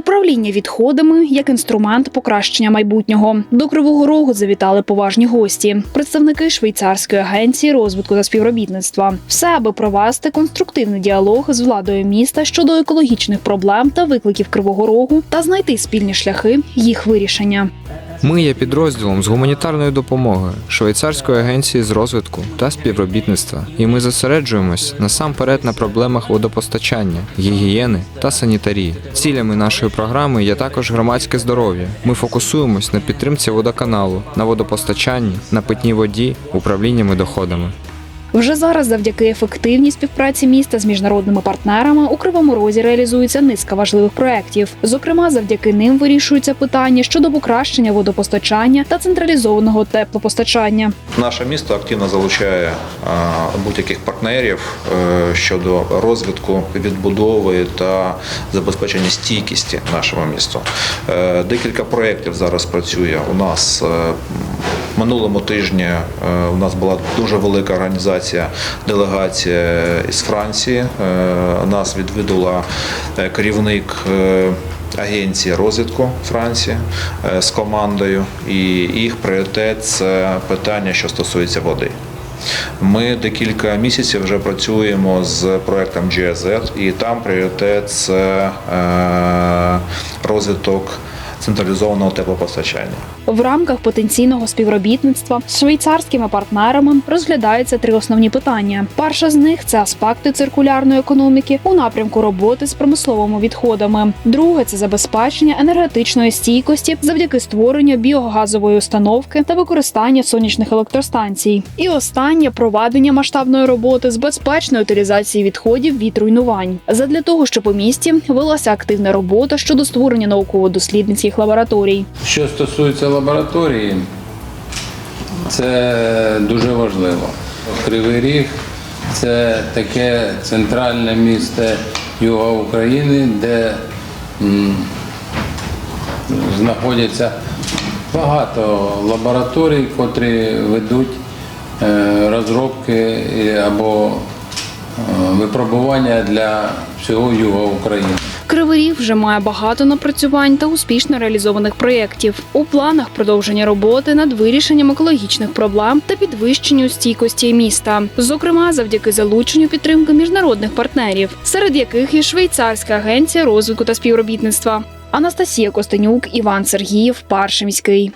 Управління відходами як інструмент покращення майбутнього. До Кривого Рогу завітали поважні гості, представники швейцарської агенції розвитку та співробітництва. Все аби провести конструктивний діалог з владою міста щодо екологічних проблем та викликів Кривого Рогу та знайти спільні шляхи їх вирішення. Ми є підрозділом з гуманітарної допомоги швейцарської агенції з розвитку та співробітництва, і ми зосереджуємось насамперед на проблемах водопостачання, гігієни та санітарії. Цілями нашої програми є також громадське здоров'я. Ми фокусуємось на підтримці водоканалу, на водопостачанні, на питній воді, управліннями доходами. Вже зараз, завдяки ефективній співпраці міста з міжнародними партнерами, у Кривому Розі реалізується низка важливих проєктів. Зокрема, завдяки ним вирішуються питання щодо покращення водопостачання та централізованого теплопостачання. Наше місто активно залучає будь-яких партнерів е, щодо розвитку, відбудови та забезпечення стійкості нашого міста. Е, Декілька проєктів зараз працює у нас. Минулому тижні е, у нас була дуже велика організація, делегація із Франції. Е, Нас відвідала е, керівник агенції розвитку Франції з командою, і їх пріоритет це питання, що стосується води. Ми декілька місяців вже працюємо з проектом GSZ, і там пріоритет це розвиток централізованого теплопостачання. В рамках потенційного співробітництва з швейцарськими партнерами розглядаються три основні питання. Перше з них це аспекти циркулярної економіки у напрямку роботи з промисловими відходами. Друге це забезпечення енергетичної стійкості завдяки створенню біогазової установки та використання сонячних електростанцій. І останнє проведення масштабної роботи з безпечної утилізації відходів від руйнувань. Задля того, щоб у місті велася активна робота щодо створення науково-дослідницьких лабораторій. Що стосується лабораторії, це дуже важливо. Кривий Ріг це таке центральне місто Юга України, де знаходяться багато лабораторій, котрі ведуть е, розробки або випробування для всього Юга України. Кривий вже має багато напрацювань та успішно реалізованих проєктів. У планах продовження роботи над вирішенням екологічних проблем та підвищенню стійкості міста, зокрема завдяки залученню підтримки міжнародних партнерів, серед яких є швейцарська агенція розвитку та співробітництва. Анастасія Костенюк, Іван Сергіїв, Паршемський.